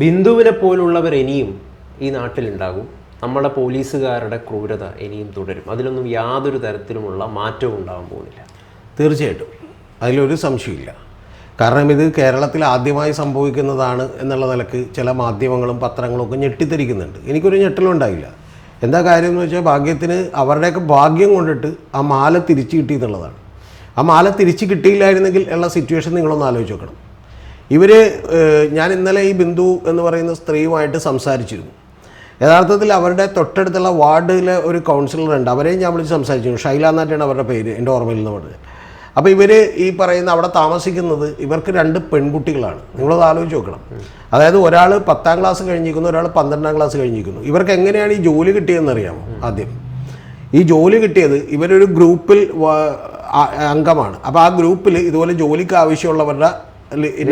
ബിന്ദുവിനെ പോലുള്ളവർ ഇനിയും ഈ നാട്ടിലുണ്ടാകും. നമ്മുടെ പോലീസുകാരുടെ ക്രൂരത ഇനിയും തുടരും. അതിലൊന്നും യാതൊരു തരത്തിലുമുള്ള മാറ്റവും ഉണ്ടാകാൻ പോകുന്നില്ല. തീർച്ചയായിട്ടും. അതിലൊരു സംശയമില്ല കാരണം ഇത് കേരളത്തിൽ ആദ്യമായി സംഭവിക്കുന്നതാണ് എന്നുള്ള നിലയ്ക്ക് ചില മാധ്യമങ്ങളും പത്രങ്ങളും ഒക്കെ ഞെട്ടിത്തിരിക്കുന്നുണ്ട് എനിക്കൊരു ഞെട്ടലും ഉണ്ടായില്ല. എന്താ കാര്യം എന്ന് വെച്ചാൽ ഭാഗ്യത്തിന് അവരുടെയൊക്കെ ഭാഗ്യം കൊണ്ടിട്ട് ആ മാല തിരിച്ചു കിട്ടി എന്നുള്ളതാണ് ആ മാല തിരിച്ചു കിട്ടിയില്ലായിരുന്നെങ്കിൽ ഉള്ള സിറ്റുവേഷൻ നിങ്ങളൊന്ന് ആലോചിച്ച് നോക്കണം. ഇവർ ഞാൻ ഇന്നലെ ഈ ബിന്ദു എന്ന് പറയുന്ന സ്ത്രീയുമായിട്ട് സംസാരിച്ചിരുന്നു. യഥാർത്ഥത്തിൽ അവരുടെ തൊട്ടടുത്തുള്ള വാർഡിലെ ഒരു കൗൺസിലർ ഉണ്ട് അവരെയും ഞാൻ വിളിച്ച് സംസാരിച്ചിരുന്നു. ഷൈല എന്നായിട്ടാണ് അവരുടെ പേര് എന്റെ ഓർമ്മയിൽ നിന്ന് പറഞ്ഞത്. അപ്പോൾ ഇവർ ഈ പറയുന്ന അവിടെ താമസിക്കുന്നത് ഇവർക്ക് രണ്ട് പെൺകുട്ടികളാണ്. നിങ്ങളത് ആലോചിച്ച് നോക്കണം. അതായത് ഒരാൾ പത്താം ക്ലാസ് കഴിഞ്ഞിരിക്കുന്നു ഒരാൾ പന്ത്രണ്ടാം ക്ലാസ് കഴിഞ്ഞിരിക്കുന്നു. ഇവർക്ക് എങ്ങനെയാണ് ഈ ജോലി കിട്ടിയതെന്ന് അറിയാമോ ആദ്യം? ഈ ജോലി കിട്ടിയത് ഇവരൊരു ഗ്രൂപ്പിൽ അംഗമാണ്. അപ്പോൾ ആ ഗ്രൂപ്പിൽ ഇതുപോലെ ജോലിക്ക് ആവശ്യമുള്ളവരുടെ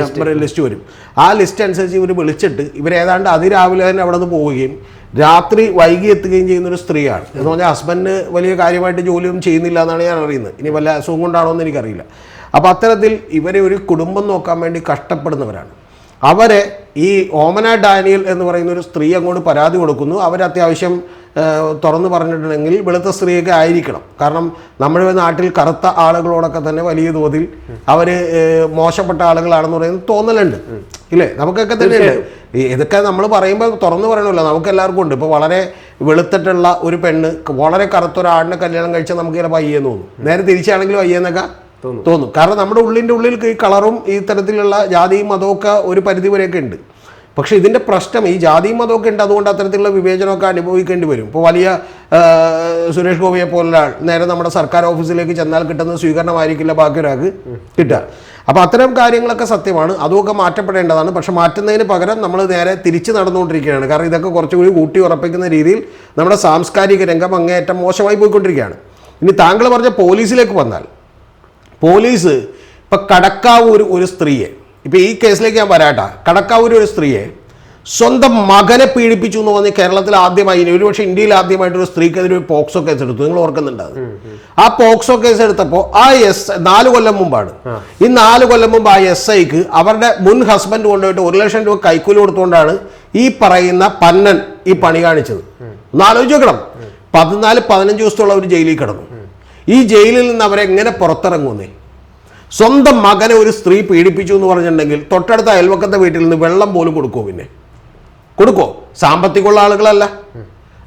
നമ്പർ ലിസ്റ്റ് വരും. ആ ലിസ്റ്റ് അനുസരിച്ച് ഇവർ വിളിച്ചിട്ട് ഇവർ ഏതാണ്ട് അതിരാവിലെ തന്നെ അവിടെ നിന്ന് പോവുകയും രാത്രി വൈകി എത്തുകയും ചെയ്യുന്ന ഒരു സ്ത്രീയാണ്. എന്ന് പറഞ്ഞാൽ ഹസ്ബൻഡിന് വലിയ കാര്യമായിട്ട് ജോലിയൊന്നും ചെയ്യുന്നില്ല എന്നാണ് ഞാൻ അറിയുന്നത്. ഇനി വല്ല അസുഖം കൊണ്ടാണോ എന്ന് എനിക്കറിയില്ല. അപ്പോൾ അത്തരത്തിൽ ഇവരെ ഒരു കുടുംബം നോക്കാൻ വേണ്ടി കഷ്ടപ്പെടുന്നവരാണ്. അവരെ ഈ ഓമന ഡാനിയൽ എന്ന് പറയുന്ന ഒരു സ്ത്രീ അങ്ങോട്ട് പരാതി കൊടുക്കുന്നു. അവർ അത്യാവശ്യം തുറന്നു പറഞ്ഞിട്ടുണ്ടെങ്കിൽ വെളുത്ത സ്ത്രീയൊക്കെ ആയിരിക്കണം. കാരണം നമ്മുടെ നാട്ടിൽ കറുത്ത ആളുകളോടൊക്കെ തന്നെ വലിയ തോതിൽ അവർ മോശപ്പെട്ട ആളുകളാണെന്ന് പറയുന്നത് തോന്നലുണ്ട്. ഇല്ലേ? നമുക്കൊക്കെ തന്നെയുണ്ട് ഇതൊക്കെ നമ്മൾ പറയുമ്പോൾ തുറന്നു പറയണമല്ലോ. നമുക്ക് എല്ലാവർക്കും ഉണ്ട്. ഇപ്പോൾ വളരെ വെളുത്തിട്ടുള്ള ഒരു പെണ്ണ് വളരെ കറുത്ത ഒരാടിനെ കല്യാണം കഴിച്ചാൽ നമുക്ക് ചിലപ്പോൾ അയ്യെന്ന് തോന്നും. നേരെ തിരിച്ചാണെങ്കിലും അയ്യെന്നൊക്കെ തോന്നും. കാരണം നമ്മുടെ ഉള്ളിന്റെ ഉള്ളിൽ ഈ കളറും ഈ തരത്തിലുള്ള ജാതിയും മതമൊക്കെ ഒരു പരിധി വരെയൊക്കെ ഉണ്ട്. പക്ഷേ ഇതിന്റെ പ്രശ്നം ഈ ജാതിയും മതമൊക്കെ ഉണ്ട് അതുകൊണ്ട് അത്തരത്തിലുള്ള വിവേചനമൊക്കെ അനുഭവിക്കേണ്ടി വരും. ഇപ്പോൾ വലിയ സുരേഷ് ഗോപിയെ പോലുള്ള നേരെ നമ്മുടെ സർക്കാർ ഓഫീസിലേക്ക് ചെന്നാൽ കിട്ടുന്ന സ്വീകരണമായിരിക്കില്ല ബാക്കി ഒരാൾക്ക് കിട്ടുക. അപ്പോൾ അത്തരം കാര്യങ്ങളൊക്കെ സത്യമാണ്. അതുമൊക്കെ മാറ്റപ്പെടേണ്ടതാണ്. പക്ഷെ മാറ്റുന്നതിന് പകരം നമ്മൾ നേരെ തിരിച്ച് നടന്നുകൊണ്ടിരിക്കുകയാണ്. കാരണം ഇതൊക്കെ കുറച്ചുകൂടി കൂട്ടി ഉറപ്പിക്കുന്ന രീതിയിൽ നമ്മുടെ സാംസ്കാരിക രംഗം അങ്ങേയറ്റം മോശമായി പോയിക്കൊണ്ടിരിക്കുകയാണ്. ഇനി താങ്കൾ പറഞ്ഞ പോലീസിലേക്ക് വന്നാൽ പോലീസ് ഇപ്പം കടക്കാവൂർ ഒരു സ്ത്രീയെ ഇപ്പം ഈ കേസിലേക്ക് ഞാൻ വരാട്ടാ. കടക്കാവൂർ ഒരു സ്ത്രീയെ സ്വന്തം മകനെ പീഡിപ്പിച്ചു എന്ന് പറഞ്ഞ് കേരളത്തിൽ ആദ്യമായി ഇനി ഒരുപക്ഷെ ഇന്ത്യയിൽ ആദ്യമായിട്ട് ഒരു സ്ത്രീക്കെതിരെ ഒരു പോക്സോ കേസ് എടുത്തു. നിങ്ങൾ ഓർക്കുന്നുണ്ട് ആ പോക്സോ കേസ് എടുത്തപ്പോൾ ആ എസ് നാല് കൊല്ലം മുമ്പാണ്. ഈ നാല് കൊല്ലം മുമ്പ് ആ എസ് ഐക്ക് അവരുടെ മുൻ ഹസ്ബൻഡ് കൊണ്ടുപോയിട്ട് ഒരു ലക്ഷം രൂപ കൈക്കൂലി കൊടുത്തുകൊണ്ടാണ് ഈ പറയുന്ന പന്നൻ ഈ പണി കാണിച്ചത്. ഒന്ന് ആലോചിച്ച് നോക്കണം. പതിനാല് പതിനഞ്ച് ദിവസത്തോളം അവർ ജയിലിൽ കിടന്നു. ഈ ജയിലിൽ നിന്ന് അവരെ എങ്ങനെ പുറത്തിറങ്ങുന്നേ? സ്വന്തം മകനെ ഒരു സ്ത്രീ പീഡിപ്പിച്ചു എന്ന് പറഞ്ഞിട്ടുണ്ടെങ്കിൽ തൊട്ടടുത്ത അയൽവക്കത്തെ വീട്ടിൽ നിന്ന് വെള്ളം പോലും കൊടുക്കുമോ പിന്നെ? കൊടുക്കോ സാമ്പത്തികമുള്ള ആളുകളല്ല.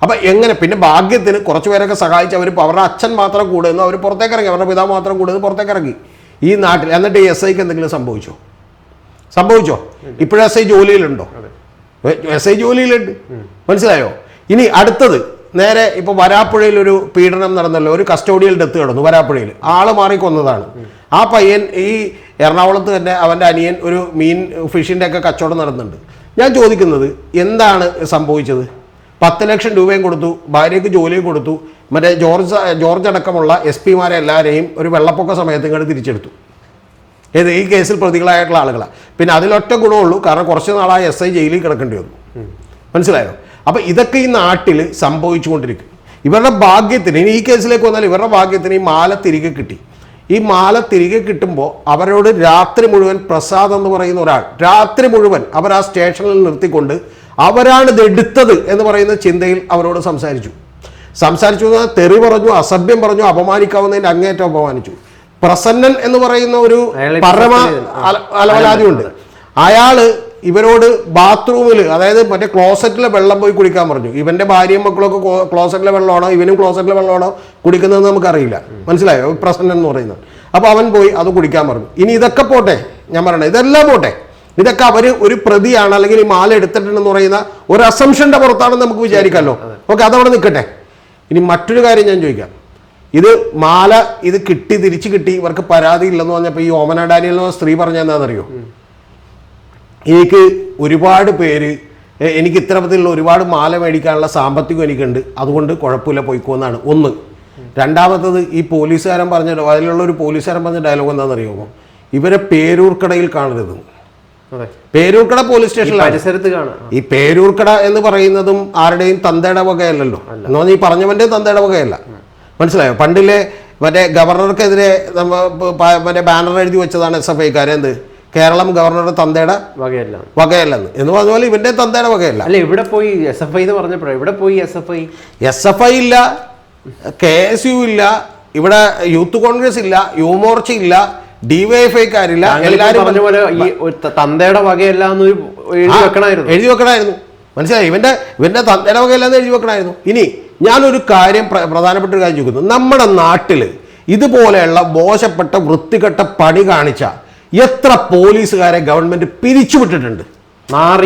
അപ്പൊ എങ്ങനെ? പിന്നെ ഭാഗ്യത്തിന് കുറച്ച് പേരൊക്കെ സഹായിച്ച് അവർ അവരുടെ അച്ഛൻ മാത്രം കൂടുന്നു അവർ പുറത്തേക്ക് ഇറങ്ങി അവരുടെ പിതാവ് മാത്രം കൂടുന്നു പുറത്തേക്ക് ഇറങ്ങി ഈ നാട്ടിൽ എന്നിട്ട് ഈ എസ് ഐക്ക് എന്തെങ്കിലും സംഭവിച്ചോ? സംഭവിച്ചോ? ഇപ്പോഴും എസ് ഐ ജോലിയിലുണ്ടോ? എസ് ഐ ജോലിയിലുണ്ട്. മനസ്സിലായോ? ഇനി അടുത്തത് നേരെ ഇപ്പൊ വരാപ്പുഴയിൽ ഒരു പീഡനം നടന്നല്ലോ ഒരു കസ്റ്റോഡിയൽ ഡെത്ത് കിടന്നു വരാപ്പുഴയിൽ. ആൾ മാറി കൊന്നതാണ്. ആ പയ്യൻ ഈ എറണാകുളത്ത് തന്നെ അവന്റെ അനിയൻ ഒരു മീൻ ഫിഷിന്റെ ഒക്കെ കച്ചവടം നടന്നുണ്ട് ഞാൻ ചോദിക്കുന്നത് എന്താണ് സംഭവിച്ചത്? പത്ത് ലക്ഷം രൂപയും കൊടുത്തു ഭാര്യയ്ക്ക് ജോലിയും കൊടുത്തു മറ്റേ ജോർജ് ജോർജ് അടക്കമുള്ള എസ് പിമാരെ എല്ലാവരെയും ഒരു വെള്ളപ്പൊക്ക സമയത്ത് ഇങ്ങോട്ട് തിരിച്ചെടുത്തു. ഏത് ഈ കേസിൽ പ്രതികളായിട്ടുള്ള ആളുകളാണ് പിന്നെ അതിലൊറ്റ ഗുണമുള്ളൂ കാരണം കുറച്ച് നാളായി എസ് ഐ ജയിലിൽ കിടക്കേണ്ടി വന്നു. മനസ്സിലായോ? അപ്പോൾ ഇതൊക്കെ ഈ നാട്ടിൽ സംഭവിച്ചുകൊണ്ടിരിക്കും. ഇവരുടെ ഭാഗ്യത്തിന് ഇനി ഈ കേസിലേക്ക് വന്നാൽ ഇവരുടെ ഭാഗ്യത്തിന് ഈ മാല തിരികെ കിട്ടി. ഈ മാല തിരികെ കിട്ടുമ്പോൾ അവരോട് രാത്രി മുഴുവൻ പ്രസാദ് എന്ന് പറയുന്ന ഒരാൾ രാത്രി മുഴുവൻ അവർ ആ സ്റ്റേഷനിൽ നിർത്തിക്കൊണ്ട് അവരാണ് ഇത് എടുത്തത് എന്ന് പറയുന്ന ചിന്തയിൽ അവരോട് സംസാരിച്ചു. സംസാരിച്ചു തെറി പറഞ്ഞു അസഭ്യം പറഞ്ഞു അപമാനിക്കാവുന്നതിന്റെ അങ്ങേറ്റം അപമാനിച്ചു. പ്രസന്നൻ എന്ന് പറയുന്ന ഒരു പരമ അലവലാതി ഉണ്ട്. അലവലാതിയുണ്ട് അയാൾ ഇവരോട് ബാത്റൂമിൽ അതായത് മറ്റേ ക്ലോസറ്റിലെ വെള്ളം പോയി കുടിക്കാൻ പറഞ്ഞു. ഇവന്റെ ഭാര്യയും മക്കളൊക്കെ ക്ലോസറ്റിലെ വെള്ളമാണോ ഇവനും ക്ലോസറ്റിലെ വെള്ളമാണോ കുടിക്കുന്നതെന്ന് നമുക്കറിയില്ല. മനസ്സിലായോ? പ്രസന്നൻ എന്ന് പറയുന്നത്. അപ്പോൾ അവൻ പോയി അത് കുടിക്കാൻ പറഞ്ഞു. ഇനി ഇതൊക്കെ പോട്ടെ ഞാൻ പറയണേ ഇതെല്ലാം പോട്ടെ. ഇതൊക്കെ അവർ ഒരു പ്രതിയാണ് അല്ലെങ്കിൽ ഈ മാല എടുത്തിട്ടുണ്ടെന്ന് പറയുന്ന ഒരു അസംഷന്റെ പുറത്താണെന്ന് നമുക്ക് വിചാരിക്കാമല്ലോ. ഓക്കെ അതവിടെ നിൽക്കട്ടെ. ഇനി മറ്റൊരു കാര്യം ഞാൻ ചോദിക്കാം. ഇത് മാല ഇത് കിട്ടി തിരിച്ചു കിട്ടി ഇവർക്ക് പരാതി ഇല്ലെന്ന് പറഞ്ഞപ്പോൾ ഈ ഓമന ഡാനിയൽ സ്ത്രീ പറഞ്ഞ എന്താണെന്നറിയോ എനിക്ക് ഒരുപാട് പേര് എനിക്ക് ഇത്തരത്തിലുള്ള ഒരുപാട് മാല മേടിക്കാനുള്ള സാമ്പത്തികം എനിക്കുണ്ട്. അതുകൊണ്ട് കുഴപ്പമില്ല പോയിക്കോന്നാണ്. ഒന്ന് രണ്ടാമത്തത് ഈ പോലീസുകാരൻ പറഞ്ഞ അതിലുള്ള ഒരു പോലീസുകാരൻ പറഞ്ഞ ഡയലോഗ് എന്താണെന്നറിയാമോ ഇവരെ പേരൂർക്കടയിൽ കാണരുത്. പേരൂർക്കട പോലീസ് സ്റ്റേഷനിൽ സ്റ്റേഷനിലാണ്. പരിസരത്ത് കാണാം. ഈ പേരൂർക്കട എന്ന് പറയുന്നതും ആരുടെയും തന്തയുടെ വകയല്ലല്ലോ. എന്ന് പറഞ്ഞാൽ ഈ പറഞ്ഞവന്റെ തന്തയുടെ വകയല്ല. മനസ്സിലായോ? പണ്ടിലെ മറ്റേ ഗവർണർക്കെതിരെ മറ്റേ ബാനർ എഴുതി വെച്ചതാണ് എസ് എഫ് ഐക്കാരെ. എന്ത്? കേരളം ഗവർണറുടെ തന്തയുടെ വകയല്ല. വകയല്ലെന്ന്. എന്ന് പറഞ്ഞ പോലെ ഇവന്റെ തന്തയുടെ വകയല്ല. അല്ല ഇവിടെ പോയി എസ് എഫ് ഐ എന്ന് പറഞ്ഞപ്പോഴാണ് ഇവിടെ പോയി S F I S F I ഇല്ല കെ എസ് യു ഇല്ല ഇവിടെ യൂത്ത് കോൺഗ്രസ് ഇല്ല യുവമോർച്ച ഇല്ല ഡിവൈഎഫ്ഐക്കാരില്ല എല്ലാവരും പറഞ്ഞ പോലെ ഈ തന്തയുടെ വകയല്ല എന്ന് എഴുതി വെക്കണമായിരുന്നു എഴുതി വെക്കണമായിരുന്നു മനസ്സിലായി? ഇവന്റെ ഇവന്റെ തന്തയുടെ വകയല്ല എന്ന് എഴുതി വെക്കണമായിരുന്നു ഇനി ഞാനൊരു കാര്യം പ്ര- പ്രധാനപ്പെട്ട ഒരു കാര്യം ചോദിക്കുന്നു. നമ്മുടെ നാട്ടിൽ ഇതുപോലെയുള്ള മോശപ്പെട്ട വൃത്തികെട്ട പണി കാണിച്ച എത്ര പോലീസുകാരെ ഗവൺമെന്റ് പിരിച്ചുവിട്ടിട്ടുണ്ട്?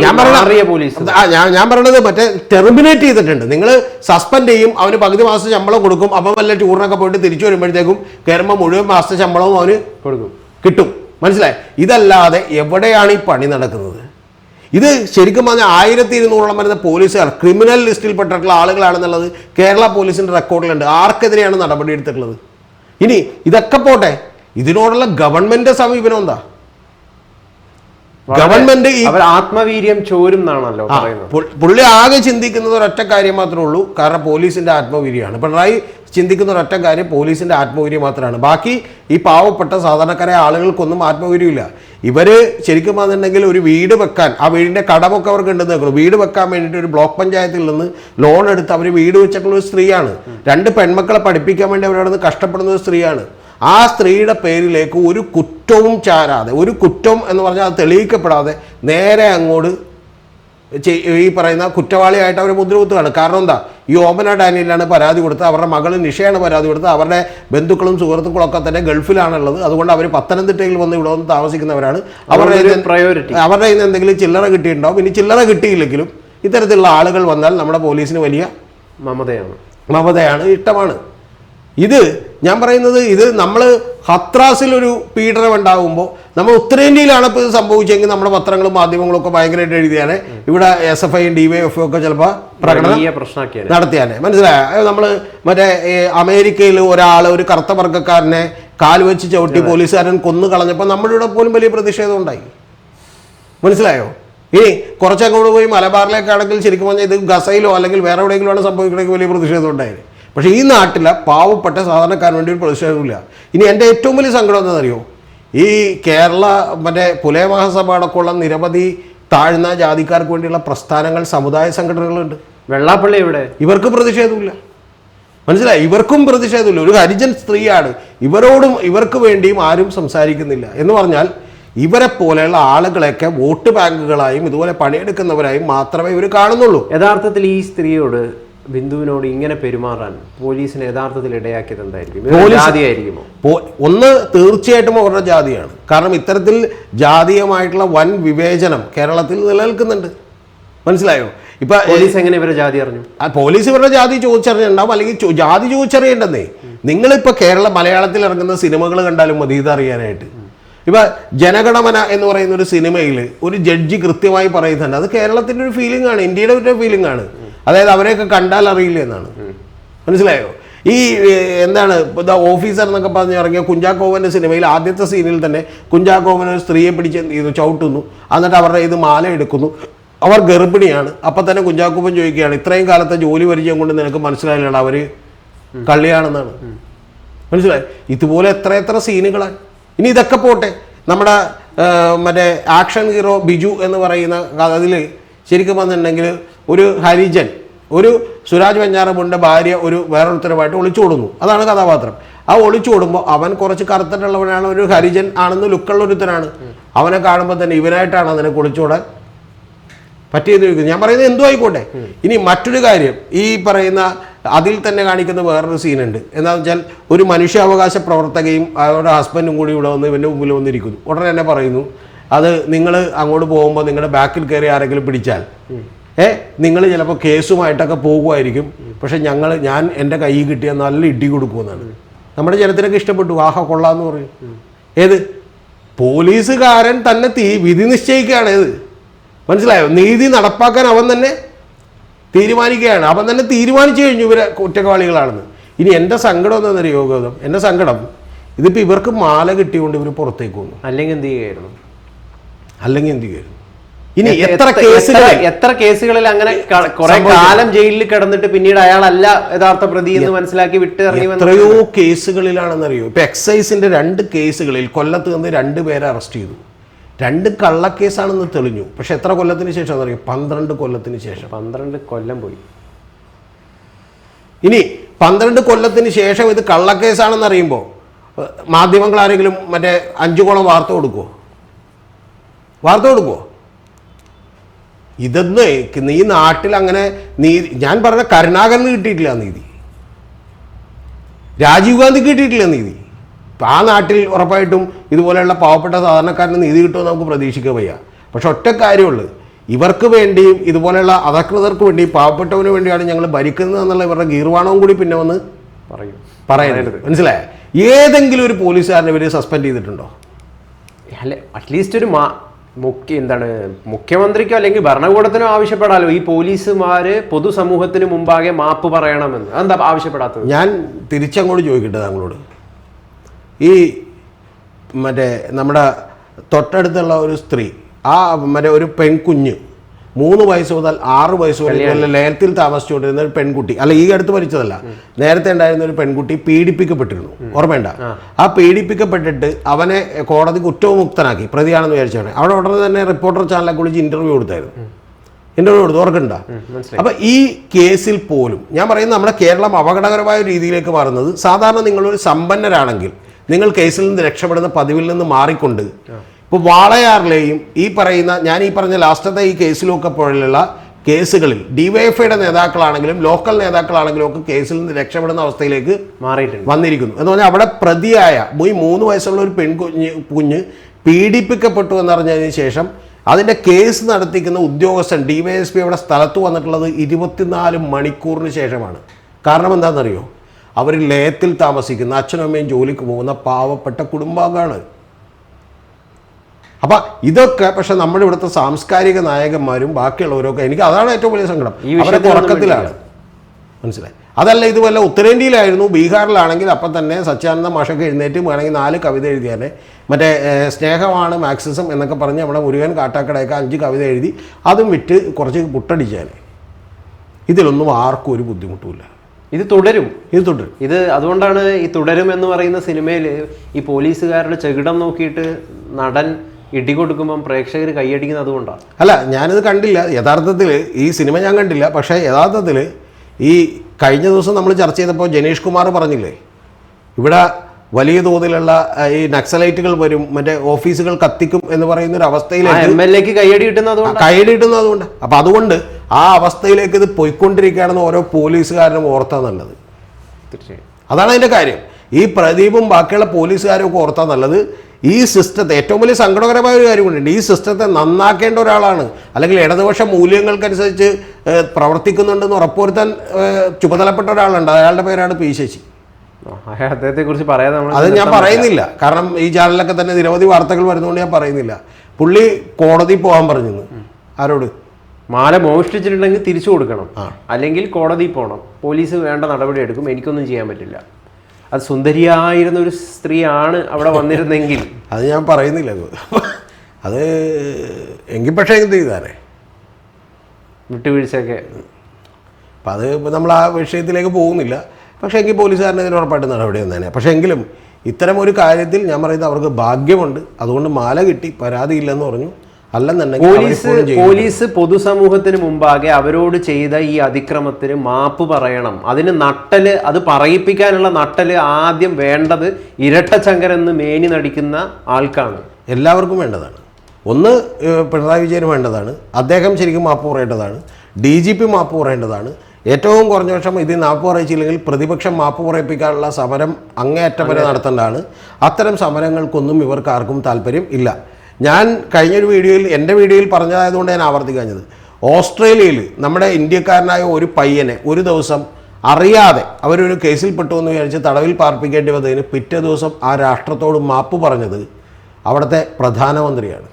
ഞാൻ പറയണത് മറ്റേ ടെർമിനേറ്റ് ചെയ്തിട്ടുണ്ട്. നിങ്ങൾ സസ്പെൻഡ് ചെയ്യും അവന് പകുതി മാസം ശമ്പളം കൊടുക്കും അപ്പം വല്ല ടൂറിനൊക്കെ പോയിട്ട് തിരിച്ചു വരുമ്പോഴത്തേക്കും കയറുമ്പോൾ മുഴുവൻ മാസത്തെ ശമ്പളവും അവന് കൊടുക്കും. കിട്ടും. മനസ്സിലായി? ഇതല്ലാതെ എവിടെയാണ് ഈ പണി നടക്കുന്നത്? ഇത് ശരിക്കും പറഞ്ഞാൽ ആയിരത്തി ഇരുന്നൂറോളം വരുന്ന പോലീസുകാർ ക്രിമിനൽ ലിസ്റ്റിൽ പെട്ടിട്ടുള്ള ആളുകളാണെന്നുള്ളത് കേരള പോലീസിന്റെ റെക്കോർഡിലുണ്ട് ആർക്കെതിരെയാണ് നടപടി എടുത്തിട്ടുള്ളത്? ഇനി ഇതൊക്കെ പോട്ടെ. ഇതിനോടുള്ള ഗവൺമെന്റ് സമീപനം എന്താ? ഗവൺമെന്റ് ആത്മവീര്യം ചോരും എന്നാണല്ലോ പുള്ളി ആകെ ചിന്തിക്കുന്നത് ഒരൊറ്റ കാര്യം മാത്രമേ ഉള്ളൂ. കാരണം പോലീസിന്റെ ആത്മവീര്യമാണ്. പിണറായി ചിന്തിക്കുന്ന ഒരൊറ്റ കാര്യം പോലീസിന്റെ ആത്മവീര്യം മാത്രമാണ്. ബാക്കി ഈ പാവപ്പെട്ട സാധാരണക്കാരായ ആളുകൾക്കൊന്നും ആത്മവീര്യമില്ല. ഇവർ ശരിക്കും പറഞ്ഞിട്ടുണ്ടെങ്കിൽ ഒരു വീട് വെക്കാൻ ആ വീടിന്റെ കടമൊക്കെ അവർക്ക് ഉണ്ടെന്ന് വെക്കണം വീട് വെക്കാൻ വേണ്ടിയിട്ട് ഒരു ബ്ലോക്ക് പഞ്ചായത്തിൽ നിന്ന് ലോൺ എടുത്ത് അവർ വീട് വെച്ചിട്ടുള്ള ഒരു സ്ത്രീയാണ്. രണ്ട് പെൺമക്കളെ പഠിപ്പിക്കാൻ വേണ്ടി അവരവിടെ നിന്ന് കഷ്ടപ്പെടുന്ന ഒരു സ്ത്രീയാണ്. ആ സ്ത്രീയുടെ പേരിലേക്ക് ഒരു കുറ്റവും ചാരാതെ ഒരു കുറ്റം എന്ന് പറഞ്ഞാൽ അത് തെളിയിക്കപ്പെടാതെ നേരെ അങ്ങോട്ട് ഈ പറയുന്ന കുറ്റവാളിയായിട്ട് അവർ മുദ്രകുത്തുകയാണ്. കാരണം എന്താ? ഈ ഓമന ഡാനിയലാണ് പരാതി കൊടുത്തത് അവരുടെ മകൾ നിഷയാണ് പരാതി കൊടുത്തത് അവരുടെ ബന്ധുക്കളും സുഹൃത്തുക്കളും ഒക്കെ തന്നെ ഗൾഫിലാണുള്ളത്. അതുകൊണ്ട് അവർ പത്തനംതിട്ടയിൽ വന്ന് ഇവിടെ വന്ന് താമസിക്കുന്നവരാണ്. അവരുടെ. നിന്ന് അവരുടെ കയ്യിൽ നിന്ന് എന്തെങ്കിലും ചില്ലറ കിട്ടിയിട്ടുണ്ടാവും. ഇനി ചില്ലറ കിട്ടിയില്ലെങ്കിലും ഇത്തരത്തിലുള്ള ആളുകൾ വന്നാൽ നമ്മുടെ പോലീസിന് വലിയ മമതയാണ്. മമതയാണ് ഇഷ്ടമാണ്. ഇത് ഞാൻ പറയുന്നത് ഇത് നമ്മൾ ഹത്രാസിലൊരു പീഡനം ഉണ്ടാകുമ്പോൾ നമ്മൾ ഉത്തരേന്ത്യയിലാണ് ഇപ്പോൾ ഇത് സംഭവിച്ചെങ്കിൽ നമ്മുടെ പത്രങ്ങളും മാധ്യമങ്ങളും ഒക്കെ ഭയങ്കരമായിട്ട് എഴുതിയാണ് ഇവിടെ എസ് എഫ് ഐയും ഡി വൈ എഫ് ഒക്കെ ചിലപ്പോൾ പ്രകടനം നടത്തിയാണ് മനസ്സിലായോ? നമ്മൾ മറ്റേ അമേരിക്കയിൽ ഒരാൾ ഒരു കറുത്ത വർഗക്കാരനെ കാൽ വെച്ച് ചവിട്ടി പോലീസുകാരൻ കൊന്നു കളഞ്ഞപ്പോൾ നമ്മുടെ ഇവിടെ പോലും വലിയ പ്രതിഷേധം ഉണ്ടായി. മനസ്സിലായോ? ഇനി കുറച്ചങ്ങോട്ട് പോയി മലബാറിലേക്കാണെങ്കിൽ ശരിക്കും പറഞ്ഞാൽ ഇത് ഗസയിലോ അല്ലെങ്കിൽ വേറെ എവിടെയെങ്കിലും ആണ് സംഭവിക്കണമെങ്കിൽ വലിയ പ്രതിഷേധം ഉണ്ടായത്. പക്ഷേ ഈ നാട്ടിലെ പാവപ്പെട്ട സാധാരണക്കാരന് വേണ്ടി ഒരു പ്രതിഷേധമില്ല ഇനി എന്റെ ഏറ്റവും വലിയ സങ്കടം എന്താണെന്നറിയോ? ഈ കേരള മറ്റേ പുലയ മഹാസഭ അടക്കമുള്ള നിരവധി താഴ്ന്ന ജാതിക്കാർക്ക് വേണ്ടിയുള്ള പ്രസ്ഥാനങ്ങൾ സമുദായ സംഘടനകളുണ്ട്. വെള്ളാപ്പള്ളി ഇവിടെ ഇവർക്ക് പ്രതിഷേധമില്ല. മനസ്സിലായി? ഇവർക്കും പ്രതിഷേധമില്ല. ഒരു ഹരിജൻ സ്ത്രീയാണ്. ഇവരോടും ഇവർക്ക് വേണ്ടിയും ആരും സംസാരിക്കുന്നില്ല. എന്ന് പറഞ്ഞാൽ ഇവരെ പോലെയുള്ള ആളുകളെയൊക്കെ വോട്ട് ബാങ്കുകളായും ഇതുപോലെ പണിയെടുക്കുന്നവരായും മാത്രമേ ഇവർ കാണുന്നുള്ളൂ. യഥാർത്ഥത്തിൽ ഈ സ്ത്രീയോട് ബിന്ദുവിനോട് ഇങ്ങനെ പെരുമാറാൻ പോലീസിന് യഥാർത്ഥത്തിൽ ഇടയാക്കിയത് എന്തായിരിക്കും? ജാതിയായിരിക്കുമോ? ഒന്ന് തീർച്ചയായിട്ടും അവരുടെ ജാതിയാണ്. കാരണം ഇത്തരത്തിൽ ജാതീയമായിട്ടുള്ള വൻ വിവേചനം കേരളത്തിൽ നിലനിൽക്കുന്നുണ്ട്. മനസ്സിലായോ? ഇപ്പൊ പോലീസ് എങ്ങനെ ഇവരെ ജാതി അറിഞ്ഞു? ആ പോലീസ് ഇവരുടെ ജാതി ചോദിച്ചറിഞ്ഞിട്ടുണ്ടാവും. അല്ലെങ്കിൽ ജാതി ചോദിച്ചറിയണ്ടെന്നേ. നിങ്ങളിപ്പോൾ കേരള മലയാളത്തിൽ ഇറങ്ങുന്ന സിനിമകൾ കണ്ടാലും മതി ഇതറിയാനായിട്ട്. ഇപ്പൊ ജനഗണമന എന്ന് പറയുന്ന ഒരു സിനിമയിൽ ഒരു ജഡ്ജി കൃത്യമായി പറയുന്നുണ്ട്. അത് കേരളത്തിന്റെ ഒരു ഫീലിംഗ് ആണ്. ഇന്ത്യയുടെ ഒരു ഫീലിംഗ് ആണ്. അതായത് അവരെയൊക്കെ കണ്ടാൽ അറിയില്ല എന്നാണ്. മനസ്സിലായോ? ഈ എന്താണ് ദ ഓഫീസർ എന്നൊക്കെ പറഞ്ഞ് ഇറങ്ങിയ കുഞ്ചാക്കോവന്റെ സിനിമയിൽ ആദ്യത്തെ സീനിൽ തന്നെ കുഞ്ചാക്കോവൻ ഒരു സ്ത്രീയെ പിടിച്ച് ഇത് ചവിട്ടുന്നു. എന്നിട്ട് അവരുടെ ഇത് മാല എടുക്കുന്നു. അവർ ഗർഭിണിയാണ്. അപ്പം തന്നെ കുഞ്ചാക്കോവൻ ചോദിക്കുകയാണ് ഇത്രയും കാലത്തെ ജോലി പരിചയം കൊണ്ട് നിനക്ക് മനസ്സിലായില്ലടാ അവർ? കള്ളിയാണെന്നാണ്. മനസ്സിലായി? ഇതുപോലെ എത്ര എത്ര സീനുകളാണ്. ഇനി ഇതൊക്കെ പോട്ടെ. നമ്മുടെ മറ്റേ ആക്ഷൻ ഹീറോ ബിജു എന്ന് പറയുന്ന അതിൽ ശരിക്കും വന്നിട്ടുണ്ടെങ്കിൽ ഒരു ഹരിജൻ ഒരു സുരാജ് വെഞ്ഞാറമുണ്ട ഭാര്യ ഒരു വേറൊരുത്തരുമായിട്ട് ഒളിച്ചോടുന്നു അതാണ് കഥാപാത്രം. ആ ഒളിച്ചു ഒളിച്ചോടുമ്പോൾ അവൻ കുറച്ച് കറുത്തിട്ടുള്ളവനാണ് ഒരു ഹരിജൻ ആണെന്ന് ലുക്കുള്ള ഒരുത്തനാണ് അവനെ കാണുമ്പോൾ തന്നെ ഇവനായിട്ടാണ് അതിനെ ഒളിച്ചോടാൻ പറ്റിയെന്ന് ചോദിക്കുന്നത് ഞാൻ പറയുന്നത് എന്തു ആയിക്കോട്ടെ. ഇനി മറ്റൊരു കാര്യം ഈ പറയുന്ന അതിൽ തന്നെ കാണിക്കുന്ന വേറൊരു സീനുണ്ട്. എന്താ വെച്ചാൽ ഒരു മനുഷ്യാവകാശ പ്രവർത്തകയും അവരുടെ ഹസ്ബൻഡും കൂടി ഇവിടെ വന്ന് ഇവന്റെ മുമ്പിൽ വന്നിരിക്കുന്നു. ഉടനെ തന്നെ പറയുന്നു അത് നിങ്ങൾ അങ്ങോട്ട് പോകുമ്പോൾ നിങ്ങളുടെ ബാക്കിൽ കയറി ആരെങ്കിലും പിടിച്ചാൽ ഏ നിങ്ങൾ ചിലപ്പോൾ കേസുമായിട്ടൊക്കെ പോകുമായിരിക്കും. പക്ഷെ ഞങ്ങൾ ഞാൻ എന്റെ കൈ കിട്ടിയ നല്ല ഇടി കൊടുക്കുമെന്നാണ്. നമ്മുടെ ജനത്തിനൊക്കെ ഇഷ്ടപ്പെട്ടു. ആഹ കൊള്ളാന്ന് പറയും. ഏത്? പോലീസുകാരൻ തന്നെ തീ വിധി നിശ്ചയിക്കുകയാണ്. ഏത്? മനസ്സിലായോ? നീതി നടപ്പാക്കാൻ അവൻ തന്നെ തീരുമാനിക്കുകയാണ്. അവൻ തന്നെ തീരുമാനിച്ചു കഴിഞ്ഞു ഇവരെ കുറ്റവാളികളാണെന്ന്. ഇനി എന്റെ സങ്കടം എന്താണെന്നറിയോ യോഗം എന്റെ സങ്കടം ഇതിപ്പോൾ ഇവർക്ക് മാല കിട്ടിയോണ്ട് ഇവർ പുറത്തേക്ക് വന്നു അല്ലെങ്കിൽ എന്ത് ചെയ്യുമായിരുന്നു അല്ലെങ്കിൽ എന്ത് ചെയ്യുമായിരുന്നു ഇനി എത്ര- കേസുകൾ എത്ര കേസുകളിൽ അങ്ങനെ കുറെ കാലം ജയിലിൽ കിടന്നിട്ട് പിന്നീട് അയാളല്ല യഥാർത്ഥ പ്രതി എന്ന് മനസ്സിലാക്കി വിട്ട് ഇറങ്ങി എത്രയോ കേസുകളിലാണെന്നറിയോ? ഇപ്പൊ എക്സൈസിന്റെ രണ്ട് കേസുകളിൽ കൊല്ലത്ത് നിന്ന് രണ്ട് പേരെ അറസ്റ്റ് ചെയ്തു. രണ്ട് കള്ളക്കേസാണെന്ന് തെളിഞ്ഞു. പക്ഷെ എത്ര കൊല്ലത്തിന് ശേഷം എന്നറിയോ? പന്ത്രണ്ട് കൊല്ലത്തിന് ശേഷം. പന്ത്രണ്ട് കൊല്ലം പോയി. ഇനി പന്ത്രണ്ട് കൊല്ലത്തിന് ശേഷം ഇത് കള്ളക്കേസാണെന്ന് അറിയുമ്പോൾ മാധ്യമങ്ങൾ ആരെങ്കിലും മറ്റേ അഞ്ചു കോളം വാർത്ത കൊടുക്കുമോ വാർത്ത കൊടുക്കുമോ ഇതൊന്ന് ഈ നാട്ടിൽ അങ്ങനെ നീതി ഞാൻ പറഞ്ഞ കരുണാകരന് കിട്ടിയിട്ടില്ല നീതി. രാജീവ് ഗാന്ധി കിട്ടിയിട്ടില്ല നീതി. ആ നാട്ടിൽ ഉറപ്പായിട്ടും ഇതുപോലെയുള്ള പാവപ്പെട്ട സാധാരണക്കാരന് നീതി കിട്ടുമെന്ന് നമുക്ക് പ്രതീക്ഷിക്കുക വയ്യ. പക്ഷെ ഒറ്റ കാര്യമുള്ളൂ. ഇവർക്ക് വേണ്ടിയും ഇതുപോലെയുള്ള അധകൃതർക്ക് വേണ്ടിയും പാവപ്പെട്ടവന് വേണ്ടിയാണ് ഞങ്ങൾ ഭരിക്കുന്നത് എന്നുള്ള ഇവരുടെ ഗീർവാണവും കൂടി പിന്നെ വന്ന് പറയും. പറയരുത്. മനസ്സിലായ? ഏതെങ്കിലും ഒരു പോലീസുകാരനെ ഇവർ സസ്പെൻഡ് ചെയ്തിട്ടുണ്ടോ? അല്ലെ അറ്റ്ലീസ്റ്റ് ഒരു മാ മുഖ്യ എന്താണ് മുഖ്യമന്ത്രിക്കോ അല്ലെങ്കിൽ ഭരണകൂടത്തിനോ ആവശ്യപ്പെടാലോ? ഈ പോലീസുമാര് പൊതുസമൂഹത്തിന് മുമ്പാകെ മാപ്പ് പറയണമെന്ന്. അതെന്താ ആവശ്യപ്പെടാത്തത്? ഞാൻ തിരിച്ചങ്ങോട്ട് ചോദിക്കട്ടെ താങ്കളോട്. ഈ മറ്റേ നമ്മുടെ തൊട്ടടുത്തുള്ള ഒരു സ്ത്രീ ആ മറ്റേ ഒരു പെൺകുഞ്ഞ് മൂന്ന് വയസ്സ് മുതൽ ആറ് വയസ്സ് വരെ ലയത്തിൽ താമസിച്ചുകൊണ്ടിരുന്ന ഒരു പെൺകുട്ടി. അല്ല ഈ അടുത്ത് മരിച്ചതല്ല. നേരത്തെ ഉണ്ടായിരുന്ന ഒരു പെൺകുട്ടി പീഡിപ്പിക്കപ്പെട്ടിരുന്നു. ഓർമ്മയുണ്ട? ആ. പീഡിപ്പിക്കപ്പെട്ടിട്ട് അവനെ കോടതി കുറ്റമുക്തനാക്കി പ്രതിയാണെന്ന് വിചാരിച്ചാണ്. അവിടെ ഉടനെ തന്നെ റിപ്പോർട്ടർ ചാനലിനെ കുറിച്ച് ഇന്റർവ്യൂ കൊടുത്തായിരുന്നു. ഇന്റർവ്യൂ കൊടുത്തു. ഓർക്കണ്ട? അപ്പൊ ഈ കേസിൽ പോലും ഞാൻ പറയുന്നത് നമ്മുടെ കേരളം അപകടകരമായ രീതിയിലേക്ക് മാറുന്നത് സാധാരണ നിങ്ങളൊരു സമ്പന്നരാണെങ്കിൽ നിങ്ങൾ കേസിൽ നിന്ന് രക്ഷപ്പെടുന്ന പതിവിൽ നിന്ന് മാറിക്കൊണ്ട് ഇപ്പോൾ വാളയാറിലെയും ഈ പറയുന്ന ഞാൻ ഈ പറഞ്ഞ ലാസ്റ്റത്തെ ഈ കേസിലൊക്കെ പോലുള്ള കേസുകളിൽ ഡിവൈഎഫ്ഐയുടെ നേതാക്കളാണെങ്കിലും ലോക്കൽ നേതാക്കളാണെങ്കിലും ഒക്കെ കേസിൽ നിന്ന് രക്ഷപ്പെടുന്ന അവസ്ഥയിലേക്ക് മാറിയിട്ടുണ്ട്. വന്നിരിക്കുന്നു. എന്ന് പറഞ്ഞാൽ അവിടെ പ്രതിയായ ഈ മൂന്ന് വയസ്സുള്ള ഒരു പെൺകുഞ്ഞ് കുഞ്ഞ് പീഡിപ്പിക്കപ്പെട്ടു എന്നറിഞ്ഞതിന് ശേഷം അതിന്റെ കേസ് നടത്തിക്കുന്ന ഉദ്യോഗസ്ഥൻ ഡിവൈഎസ്പി അവിടെ സ്ഥലത്ത് വന്നിട്ടുള്ളത് ഇരുപത്തിനാല് മണിക്കൂറിന് ശേഷമാണ്. കാരണം എന്താണെന്നറിയോ? അവർ ലയത്തിൽ താമസിക്കുന്ന അച്ഛനും അമ്മയും ജോലിക്ക് പോകുന്ന പാവപ്പെട്ട കുടുംബാംഗമാണ് അപ്പം ഇതൊക്കെ പക്ഷെ നമ്മുടെ ഇവിടുത്തെ സാംസ്കാരിക നായകന്മാരും ബാക്കിയുള്ളവരൊക്കെ എനിക്ക് അതാണ് ഏറ്റവും വലിയ സങ്കടം. അവരൊക്കെ ഉറക്കത്തിലാണ്. മനസ്സിലായി. അതല്ല ഇത് വല്ല ഉത്തരേന്ത്യയിലായിരുന്നു ബീഹാറിലാണെങ്കിൽ അപ്പം തന്നെ സത്യാനന്ദ മാഷൊക്കെ എഴുന്നേറ്റ് വേണമെങ്കിൽ നാല് കവിത എഴുതിയാലേ. മറ്റേ സ്നേഹമാണ് മാക്സിസം എന്നൊക്കെ പറഞ്ഞ് നമ്മുടെ മുരുകൻ കാട്ടാക്കടയൊക്കെ അഞ്ച് കവിത എഴുതി അതും വിറ്റ് കുറച്ച് പുട്ടടിച്ചാലേ ഇതിലൊന്നും ആർക്കും ഒരു ബുദ്ധിമുട്ടുമില്ല. ഇത് തുടരും. ഇത് തുടരും. ഇത് അതുകൊണ്ടാണ് ഈ തുടരും എന്ന് പറയുന്ന സിനിമയിൽ ഈ പോലീസുകാരുടെ ചെകിടം നോക്കിയിട്ട് നടൻ ഇടി കൊടുക്കുമ്പം പ്രേക്ഷകർ കൈയടിക്കുന്നത് അതുകൊണ്ടാണ് അല്ല ഞാനിത് കണ്ടില്ല. യഥാർത്ഥത്തിൽ ഈ സിനിമ ഞാൻ കണ്ടില്ല. പക്ഷേ യഥാർത്ഥത്തിൽ ഈ കഴിഞ്ഞ ദിവസം നമ്മൾ ചർച്ച ചെയ്തപ്പോൾ ജനീഷ് കുമാർ പറഞ്ഞില്ലേ? ഇവിടെ വലിയ തോതിലുള്ള ഈ നക്സലൈറ്റുകൾ വരും മറ്റേ ഓഫീസുകൾ കത്തിക്കും എന്ന് പറയുന്ന ഒരു അവസ്ഥയിലേക്ക് എം എൽ എക്ക് കൈയടി കിട്ടുന്നത് കൈയടി കൈയിടിട്ടുന്നത് അതുകൊണ്ട്. അപ്പം അതുകൊണ്ട് ആ അവസ്ഥയിലേക്ക് ഇത് പോയിക്കൊണ്ടിരിക്കുകയാണെന്ന് ഓരോ പോലീസുകാരനും ഓർത്താ നല്ലത്. തീർച്ചയായും. അതാണ് അതിന്റെ കാര്യം. ഈ പ്രദീപും ബാക്കിയുള്ള പോലീസുകാരും ഒക്കെ ഓർത്താൽ നല്ലത്. ഈ സിസ്റ്റത്തെ ഏറ്റവും വലിയ സങ്കടകരമായ ഒരു കാര്യം കൊണ്ടുണ്ട് ഈ സിസ്റ്റത്തെ നന്നാക്കേണ്ട ഒരാളാണ്. അല്ലെങ്കിൽ ഇടതുപക്ഷ മൂല്യങ്ങൾക്കനുസരിച്ച് പ്രവർത്തിക്കുന്നുണ്ടെന്ന് ഉറപ്പുവരുത്താൻ ചുമതലപ്പെട്ട ഒരാളുണ്ട്. അയാളുടെ പേരാണ് പി ശശി. അദ്ദേഹത്തെ കുറിച്ച് പറയാതെ നമ്മൾ അത് ഞാൻ പറയുന്നില്ല. കാരണം ഈ ചാനലിലൊക്കെ തന്നെ നിരവധി വാർത്തകൾ വരുന്നതുകൊണ്ട് ഞാൻ പറയുന്നില്ല. പുള്ളി കോടതി പോകാൻ പറഞ്ഞു ആരോട്? മാല മോഷ്ടിച്ചിട്ടുണ്ടെങ്കിൽ തിരിച്ചു കൊടുക്കണം. അല്ലെങ്കിൽ കോടതി പോകണം പോലീസ് വേണ്ട നടപടി എടുക്കും എനിക്കൊന്നും ചെയ്യാൻ പറ്റില്ല. അത് സുന്ദരിയായിരുന്ന ഒരു സ്ത്രീയാണ് അവിടെ വന്നിരുന്നെങ്കിൽ. അത് ഞാൻ പറയുന്നില്ല അത് എങ്കിൽ പക്ഷേ എന്ത് ചെയ്താനേ വിട്ടുവീഴ്ചയൊക്കെ. അപ്പം അത് ഇപ്പം നമ്മൾ ആ വിഷയത്തിലേക്ക് പോകുന്നില്ല. പക്ഷേ എങ്കിൽ പോലീസുകാരനെ ഇതിന് ഉറപ്പായിട്ട് നടപടി വന്നേനെ. പക്ഷേ എങ്കിലും ഇത്തരം ഒരു കാര്യത്തിൽ ഞാൻ പറയുന്നത് അവർക്ക് ഭാഗ്യമുണ്ട്. അതുകൊണ്ട് മാല കിട്ടി പരാതിയില്ലെന്ന് പറഞ്ഞു. പോലീസ് പോലീസ് പൊതുസമൂഹത്തിന് മുമ്പാകെ അവരോട് ചെയ്ത ഈ അതിക്രമത്തിന് മാപ്പ് പറയണം. അതിന് നട്ടൽ അത് പറയിപ്പിക്കാനുള്ള നട്ടൽ ആദ്യം വേണ്ടത് ഇരട്ടച്ചങ്കൻ എന്ന് മേനി നടിക്കുന്ന ആൾക്കാണ്. എല്ലാവർക്കും വേണ്ടതാണ്. ഒന്ന് പിണറായി വിജയന് വേണ്ടതാണ്. അദ്ദേഹം ശരിക്കും മാപ്പ് പറയേണ്ടതാണ്. ഡി ജി പി മാപ്പ് പറയേണ്ടതാണ്. ഏറ്റവും കുറഞ്ഞ പക്ഷം ഇത് മാപ്പ് പറയിച്ചില്ലെങ്കിൽ പ്രതിപക്ഷം മാപ്പ് പറയിപ്പിക്കാനുള്ള സമരം അങ്ങേയറ്റം വരെ നടത്തേണ്ടതാണ്. അത്തരം സമരങ്ങൾക്കൊന്നും ഇവർക്ക് ആർക്കും താല്പര്യം ഇല്ല. ഞാൻ കഴിഞ്ഞൊരു വീഡിയോയിൽ എന്റെ വീഡിയോയിൽ പറഞ്ഞതായതുകൊണ്ട് ഞാൻ ആവർത്തിക്കാഞ്ഞത്. ഓസ്ട്രേലിയയിൽ നമ്മുടെ ഇന്ത്യക്കാരനായ ഒരു പയ്യനെ ഒരു ദിവസം അറിയാതെ അവരൊരു കേസിൽ പെട്ടു എന്ന് വിചാരിച്ച് തടവിൽ പാർപ്പിക്കേണ്ടി വന്നതിന് പിറ്റേ ദിവസം ആ രാഷ്ട്രത്തോട് മാപ്പ് പറഞ്ഞത് അവിടുത്തെ പ്രധാനമന്ത്രിയാണ്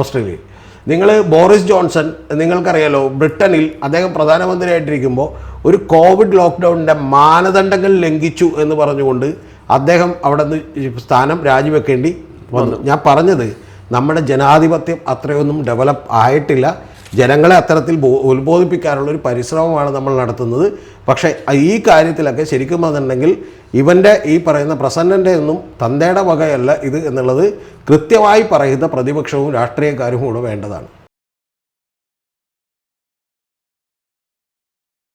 ഓസ്ട്രേലിയയിൽ. നിങ്ങൾ ബോറിസ് ജോൺസൺ നിങ്ങൾക്കറിയാലോ ബ്രിട്ടനിൽ അദ്ദേഹം പ്രധാനമന്ത്രിയായിട്ടിരിക്കുമ്പോൾ ഒരു കോവിഡ് ലോക്ക്ഡൗണിന്റെ മാനദണ്ഡങ്ങൾ ലംഘിച്ചു എന്ന് പറഞ്ഞുകൊണ്ട് അദ്ദേഹം അവിടെ നിന്ന് സ്ഥാനം രാജിവെക്കേണ്ടി വന്നു. ഞാൻ പറഞ്ഞത് നമ്മുടെ ജനാധിപത്യം അത്രയൊന്നും ഡെവലപ്പ് ആയിട്ടില്ല. ജനങ്ങളെ അത്തരത്തിൽ ഉത്ബോധിപ്പിക്കാനുള്ള ഒരു പരിശ്രമമാണ് നമ്മൾ നടത്തുന്നത്. പക്ഷേ ഈ കാര്യത്തിലൊക്കെ ശരിക്കും പറഞ്ഞിട്ടുണ്ടെങ്കിൽ ഇവന്റെ ഈ പറയുന്ന പ്രസന്നന്റെ ഒന്നും തന്തയുടെ വകയല്ല ഇത് എന്നുള്ളത് കൃത്യമായി പറയുന്ന പ്രതിപക്ഷവും രാഷ്ട്രീയക്കാരും കൂടെ വേണ്ടതാണ്.